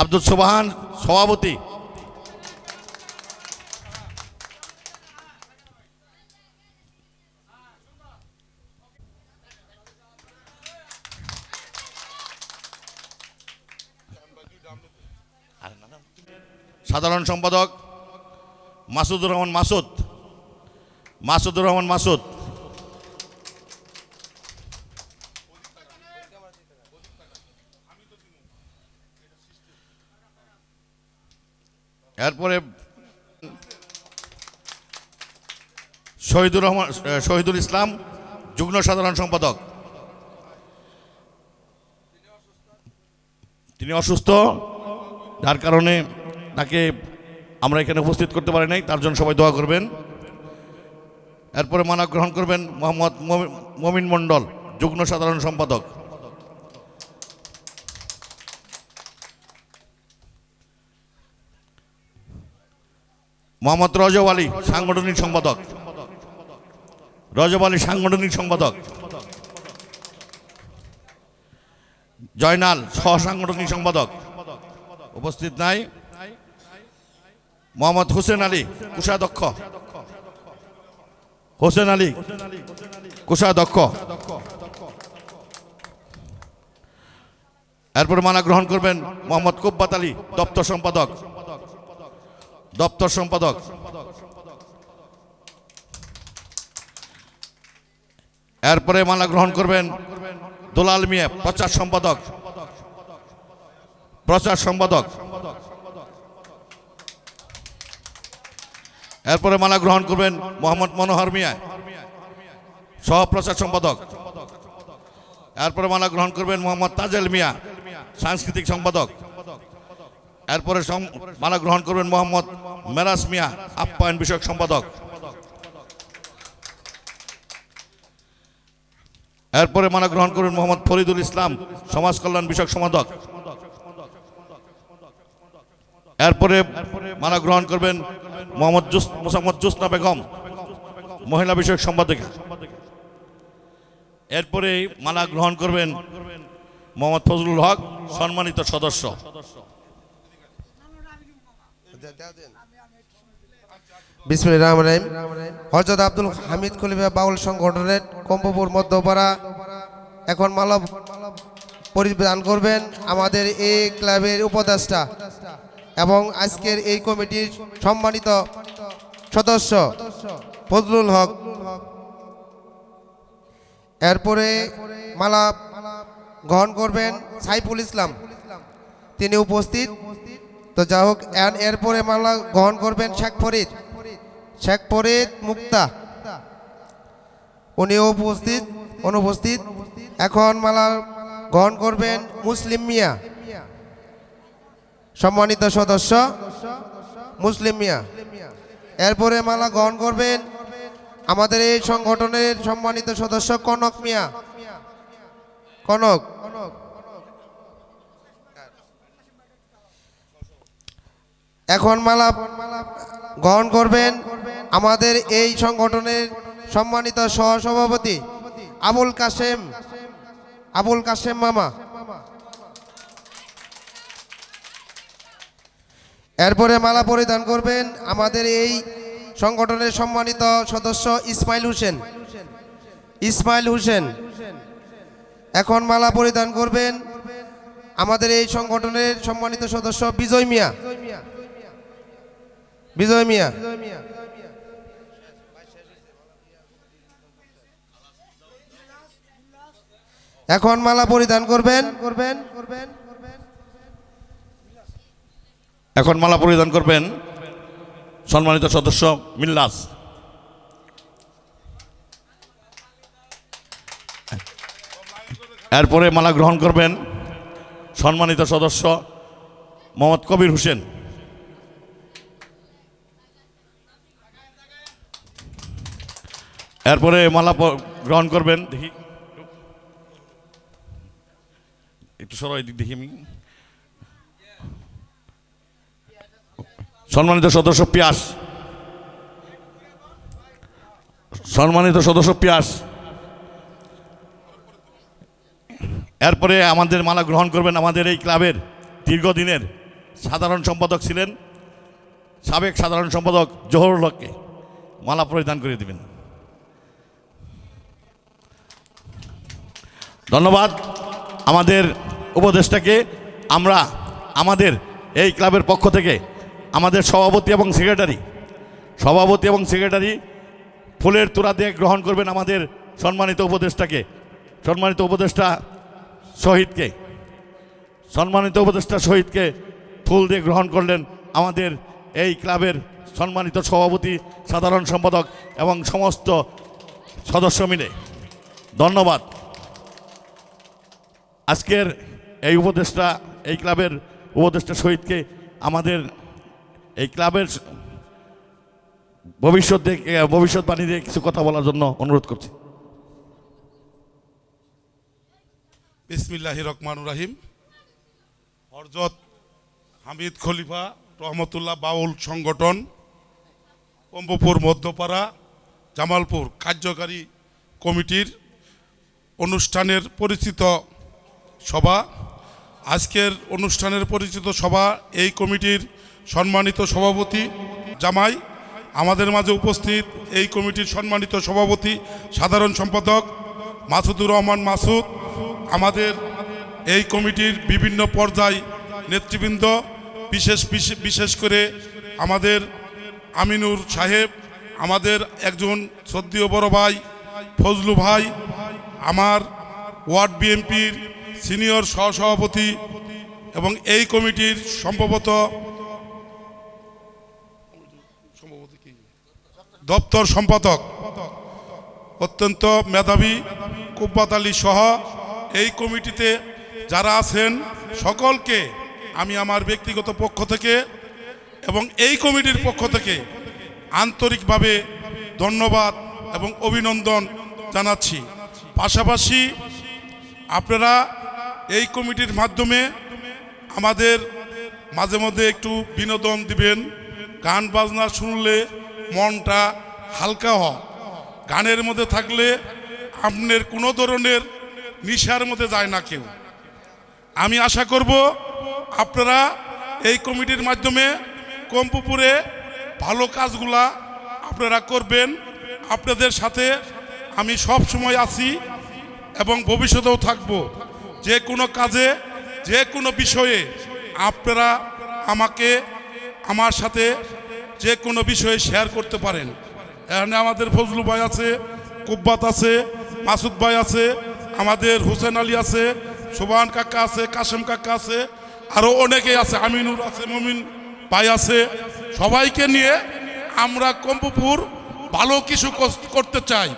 আব্দুল সোবাহান সভাপতি। সাধারণ সম্পাদক মাসুদুর রহমান মাসুদ। মাসুদুর রহমান মাসুদ। এরপরে শহীদুর রহমান শহীদুল ইসলাম, যুগ্ম সাধারণ সম্পাদক। তিনি অসুস্থ, যার কারণে তাকে আমরা এখানে উপস্থিত করতে পারি নাই, তার জন্য সবাই দোয়া করবেন। এরপরে মানা গ্রহণ করবেন মোহাম্মদ মমি- মমিন মণ্ডল, যুগ্ম সাধারণ সম্পাদক। মোহাম্মদ রজব আলী, সাংগঠনিক সম্পাদক। রজব আলী, সাংগঠনিক সম্পাদক। জয়নাল সহ সাংগঠনিক সম্পাদক। উপস্থিত নাই। মোহাম্মদ হোসেন আলী, কুষাধ্যক্ষ। হোসেন আলী, কোষাধ্যক্ষ। এরপরে মানা গ্রহণ করবেন মোহাম্মদ কুব্বাত আলী, দপ্তর সম্পাদক। দপ্তর সম্পাদক। এরপরে মালা গ্রহণ করবেন দুলাল মিয়া, প্রচার সম্পাদক। প্রচার সম্পাদক। এরপরে মালা গ্রহণ করবেন মোহাম্মদ মনোহর মিয়া, সহ প্রচার সম্পাদক। এরপরে মালা গ্রহণ করবেন মোহাম্মদ তাজেল মিয়া, সাংস্কৃতিক সম্পাদক। এরপরে মালা গ্রহণ করবেন মোহাম্মদ মেরাজ মিয়া, আপ্যায়ন বিষয়ক সম্পাদক। এরপরে মালা গ্রহণ করবেন মোহাম্মদ ফরিদুল ইসলাম, সমাজ কল্যাণ বিষয়ক সম্পাদক। এরপরে মালা গ্রহণ করবেন মোহাম্মদ মোসাম্মদ জুসনা বেগম, মহিলা বিষয়ক সম্পাদিকা। এরপরে মালা গ্রহণ করবেন মোহাম্মদ ফজলুল হক, সম্মানিত সদস্য। হযরত আব্দুল হামিদ খলিফা বাউল সংগঠনের কম্পপুর মধ্যপাড়া এখন করবেন আমাদের এই ক্লাবের উপদেষ্টা এবং আজকের এই কমিটির সম্মানিত সদস্য ফজলুল হক। এরপরে মালা গ্রহণ করবেন সাইফুল ইসলাম। তিনি উপস্থিত। তো যা হোক এরপরে মালা গ্রহণ করবেন শেখ ফরিদ। শেখ ফরিদ মুক্তা। উনিও উপস্থিত, অনুপস্থিত। এখন মালা গ্রহণ করবেন মুসলিম মিয়া। সম্মানিত সদস্য, মুসলিম মিয়া। এরপরে মালা গ্রহণ করবেন আমাদের এই সংগঠনের সম্মানিত সদস্য কনক মিয়া। কনক কনক। এখন মালা গ্রহণ করবেন আমাদের এই সংগঠনের সম্মানিত সহসভাপতি আবুল কাসেম আবুল কাসেম মামা। এরপরে মালা পরিধান করবেন আমাদের এই সংগঠনের সম্মানিত সদস্য ইসমাইল হোসেন। ইসমাইল হোসেন, এখন মালা পরিধান করবেন আমাদের এই সংগঠনের সম্মানিত সদস্য বিজয় মিয়া। বিজয় মিয়া। এখন মালা পরিধান করবেন। করবেন করবেন এখন মালা পরিধান করবেন সম্মানিত সদস্য মিল্লাস। এরপরে মালা গ্রহণ করবেন সম্মানিত সদস্য মোহাম্মদ কবির হোসেন। এরপরে মালা গ্রহণ করবেন। দেখি। একটু সরো দিক, দেখি আমি। সম্মানিত সদস্য পিয়াস। সম্মানিত সদস্য পিয়াস। এরপরে আমাদের মালা গ্রহণ করবেন আমাদের এই ক্লাবের দীর্ঘদিনের সাধারণ সম্পাদক ছিলেন, সাবেক সাধারণ সম্পাদক জহরুল হককে মালা পরিধান করে দিবেন। ধন্যবাদ। আমাদের উপদেষ্টাকে আমরা, আমাদের এই ক্লাবের পক্ষ থেকে আমাদের সভাপতি এবং সেক্রেটারি, সভাপতি এবং সেক্রেটারি ফুলের তোড়া দিয়ে গ্রহণ করবেন আমাদের সম্মানিত উপদেষ্টাকে, সম্মানিত উপদেষ্টা শহীদকে, সম্মানিত উপদেষ্টা শহীদকে ফুল দিয়ে গ্রহণ করলেন আমাদের এই ক্লাবের সম্মানিত সভাপতি, সাধারণ সম্পাদক এবং সমস্ত সদস্য মিলে। ধন্যবাদ। আজকের এই উপদেষ্টা, এই ক্লাবের উপদেষ্টা শহীদকে আমাদের এই ক্লাবের ভবিষ্যৎ ভবিষ্যৎবাণী দিয়ে কিছু কথা বলার জন্য অনুরোধ করছি। বিসমিল্লাহ রহমান রাহিম। হরজত হামিদ খলিফা রহমতুল্লাহ বাউল সংগঠন, কম্বপুর মধ্যপাড়া, জামালপুর কার্যকারী কমিটির অনুষ্ঠানের পরিচিত সভা। আজকের অনুষ্ঠানের পরিচিত সভা, এই কমিটির সম্মানিত সভাপতি জামাই। আমাদের মাঝে উপস্থিত এই কমিটির সম্মানিত সভাপতি সাধারণ সম্পাদক মাসুদুর রহমান মাসুদ। আমাদের এই কমিটির বিভিন্ন পর্যায় নেতৃবৃন্দ, বিশেষ বিশে- বিশেষ করে আমাদের আমিনুর সাহেব, আমাদের একজন শ্রদ্ধীয় বড় ভাই ফজলু ভাই, আমার ওয়ার্ড বিএনপির সিনিয়র সহসভাপতি এবং এই কমিটির সম্ভবত দপ্তর সম্পাদক অত্যন্ত মেধাবী কুব্বাত আলী সহ এই কমিটিতে যারা আছেন সকলকে আমি আমার ব্যক্তিগত পক্ষ থেকে এবং এই কমিটির পক্ষ থেকে আন্তরিকভাবে ধন্যবাদ এবং অভিনন্দন জানাচ্ছি। পাশাপাশি আপনারা এই কমিটির মাধ্যমে আমাদের মাঝে মধ্যে একটু বিনোদন দিবেন। গান বাজনা শুনলে মনটা হালকা হয়। গানের মধ্যে থাকলে আপনার কোনো ধরনের নিশার মধ্যে যায় না কেউ। আমি আশা করব আপনারা এই কমিটির মাধ্যমে কম্পুপুরে ভালো কাজগুলা আপনারা করবেন। আপনাদের সাথে আমি সব সময় আছি এবং ভবিষ্যতেও থাকব। যে কোনো কাজে, যে কোনো বিষয়ে আপনারা আমাকে, আমার সাথে যে কোনো বিষয়ে শেয়ার করতে পারেন। এখানে আমাদের ফজলু ভাই আছে, কুব্বাত আছে, মাসুদ ভাই আছে, আমাদের হুসেন আলী আছে, সুবান কাকা আছে, কাশেম কাকা আছে আরও অনেকেই আছে, আমিনুর আছে, মমিন ভাই আছে। সবাইকে নিয়ে আমরা কম্পুপুর ভালো কিছু করতে চাই।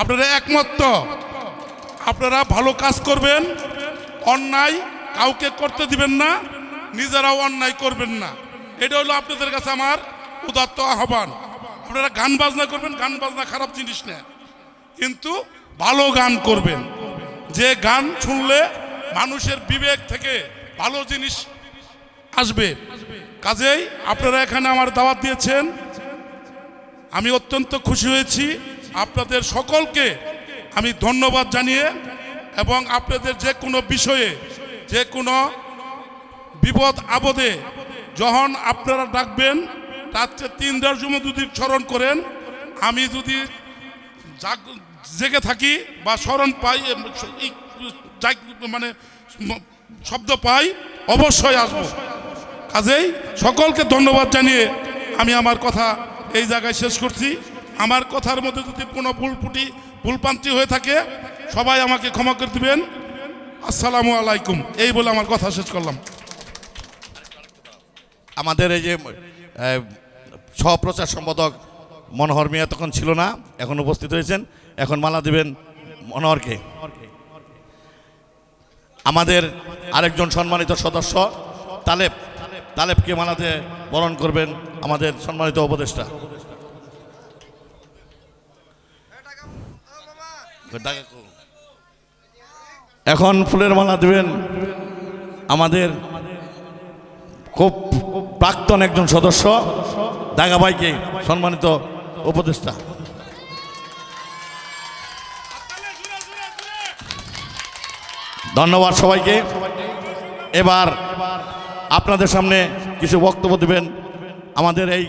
আপনারা একমত? আপনারা ভালো কাজ করবেন অন্যায় কাউকে করতে দিবেন না, নিজেরাও অন্যায় করবেন না। এটা হলো আপনাদের কাছে আমার উদাত্ত আহ্বান। আপনারা গান বাজনা করবেন, গান বাজনা খারাপ জিনিস না। কিন্তু ভালো গান করবেন। যে গান শুনলে মানুষের বিবেক থেকে ভালো জিনিস আসবে। কাজেই আপনারা এখানে আমার দাওয়াত দিয়েছেন। আমি অত্যন্ত খুশি হয়েছি। আপনাদের সকলকে আমি ধন্যবাদ জানিয়ে এবং আপনাদের যে কোনো বিষয়ে, যে কোনো বিপদ, আপদে যখন আপনারা ডাকবেন, রাত্রে তিনটার সময় যদি স্মরণ করেন, আমি যদি জাগ- থাকি বা স্মরণ পাই মানে শব্দ পাই, অবশ্যই আসব। কাজেই সকলকে ধন্যবাদ জানিয়ে আমি আমার কথা এই জায়গায় শেষ করছি। আমার কথার মধ্যে যদি কোনো ভুল ফুটি ভুলপান্তি হয়ে থাকে সবাই আমাকে ক্ষমা করে দিবেন। আসসালামু আলাইকুম। এই বলে আমার কথা শেষ করলাম। আমাদের এই যে সহপ্রচার সম্পাদক মনোহর মিয়া তখন ছিল না এখন উপস্থিত হয়েছেন। এখন মালা দেবেন মনোহরকে। আমাদের আরেকজন সম্মানিত সদস্য তালেব। তালেবকে মালাতে বরণ করবেন আমাদের সম্মানিত উপদেষ্টা। এখন ফুলের মালা দেবেন। আমাদের খুব প্রাক্তন একজন সদস্য দাগাবাইকে সম্মানিত উপদেষ্টা। ধন্যবাদ সবাইকে। এবার আপনাদের সামনে কিছু বক্তব্য দেবেন। আমাদের এই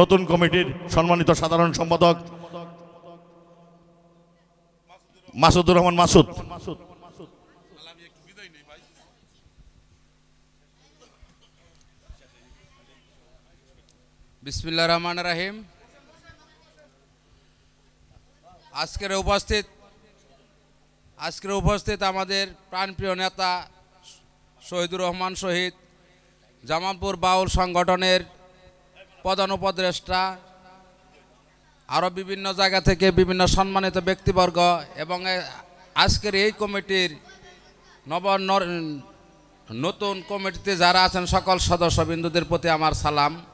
নতুন কমিটির সম্মানিত সাধারণ সম্পাদক মাসুদুর রহমান মাসুদ। বিসমিল্লা রহমান রাহিম। আজকের উপস্থিত আজকের উপস্থিত আমাদের প্রাণপ্রিয় নেতা শহীদুর রহমান শহীদ, জামালপুর বাউল সংগঠনের প্রধান উপদেষ্টা আরও বিভিন্ন জায়গা থেকে বিভিন্ন সম্মানিত ব্যক্তিবর্গ এবং আজকের এই কমিটির নব নর- নতুন কমিটিতে যারা আছেন সকল সদস্যবৃন্দুদের প্রতি আমার সালাম।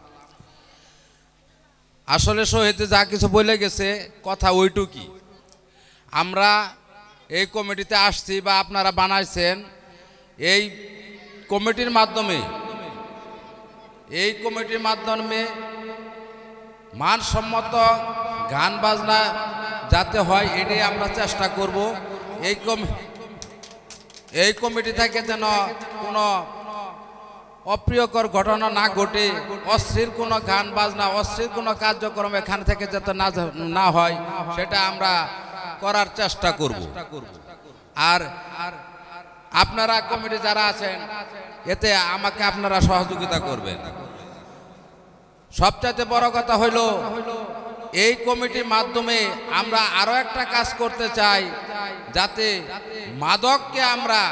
আসলে শহীদে যা কিছু বলে গেছে, কথা ওইটুকি আমরা এই কমিটিতে আসছি বা আপনারা বানাইছেন, এই কমিটির মাধ্যমে, এই কমিটির মাধ্যমে মানসম্মত গান বাজনা যাতে হয়, এটাই আমরা চেষ্টা করব। এই কম এই কমিটি থেকে যেন কোনো অপ্রিয়কর ঘটনা না ঘটে অশ্লীল কোনো গান বাজনা অশ্লীল কোনো কার্যক্রম এখান থেকে যাতে না না হয়, সেটা আমরা করার চেষ্টা করব। আর আপনারা কমিটি যারা আছেন, এতে আমাকে আপনারা সহযোগিতা করবেন। সবচাইতে বড় কথা হইল এই কমিটির মাধ্যমে আমরা আরও একটা কাজ করতে চাই, যাতে মাদককে আমরা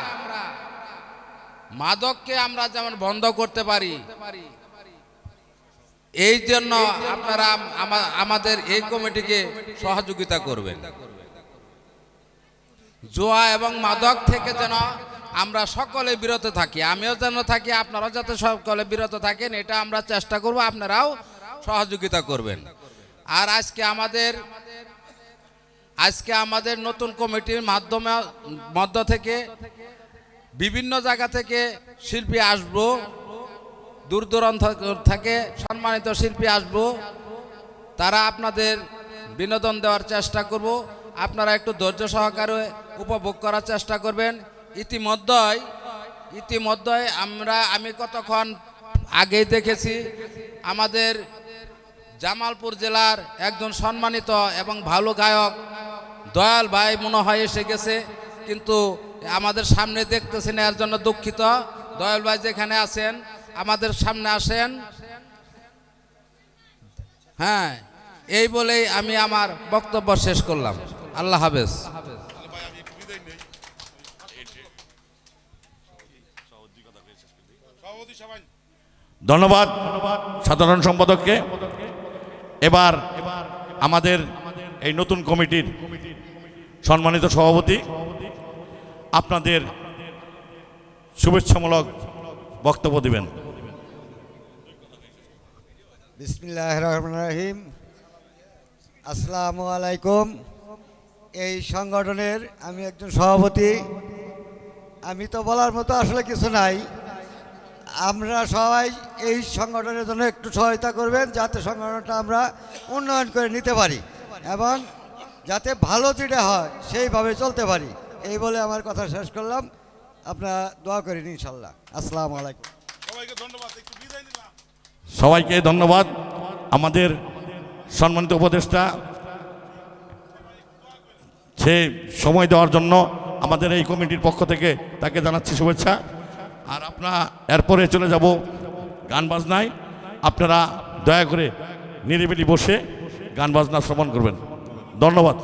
মাদককে আমরা যেমন বন্ধ করতে পারি, এই জন্য আপনারা আমাদের এই কমিটিকে সহযোগিতা করবেন। জোয়া এবং মাদক থেকে যেন আমরা সকলে বিরত থাকি, আমিও যেন থাকি, আপনারাও যাতে সকলে বিরত থাকেন, এটা আমরা চেষ্টা করব, আপনারাও সহযোগিতা করবেন। আর আজকে আমাদের আজকে আমাদের নতুন কমিটির মাধ্যমে, মধ্য থেকে বিভিন্ন জায়গা থেকে শিল্পী আসব, দূর দূরান্ত থেকে সম্মানিত শিল্পী আসব। তারা আপনাদের বিনোদন দেওয়ার চেষ্টা করব। আপনারা একটু ধৈর্য সহকারে উপভোগ করার চেষ্টা করবেন। ইতিমধ্যেই ইতিমধ্যেই আমরা, আমি কতক্ষণ আগেই দেখেছি, আমাদের জামালপুর জেলার একজন সম্মানিত এবং ভালো গায়ক, দয়াল ভাই মনে হয় এসে গেছে, কিন্তু আমাদের সামনে দেখতেছেন, এর জন্য দুঃখিত। দয়াল ভাই যেখানে আছেন, আমাদের সামনে আসেন। হ্যাঁ এই বলেই আমি আমার বক্তব্য শেষ করলাম। আল্লাহ হাফেজ। ধন্যবাদ, সাধারণ সম্পাদককে। এবার আমাদের এই নতুন কমিটির সম্মানিত সভাপতি, আপনাদের শুভেচ্ছামূলক বক্তব্য দিবেন। বিসমিল্লাহ রহমান রহিম আসসালামু আলাইকুম। এই সংগঠনের আমি একজন সভাপতি। আমি তো বলার মতো আসলে কিছু নাই। আমরা সবাই এই সংগঠনের জন্য একটু সহায়তা করবেন যাতে সংগঠনটা আমরা উন্নয়ন করে নিতে পারি এবং যাতে ভালো যেটা হয় সেইভাবে চলতে পারি। এই বলে আমার কথা শেষ করলাম। আপনারা দোয়া করেন ইনশাল্লাহ। আসসালামু আলাইকুম। সবাইকে ধন্যবাদ। একটু বিদায় নিলাম। সবাইকে ধন্যবাদ। আমাদের সম্মানিত উপদেষ্টা সে সময় দেওয়ার জন্য আমাদের এই কমিটির পক্ষ থেকে তাকে জানাচ্ছি শুভেচ্ছা। আর আপনারা এরপরে চলে যাব গান বাজনায়। আপনারা দয়া করে নিরিবিলি বসে গান বাজনা শ্রবণ করবেন। ধন্যবাদ।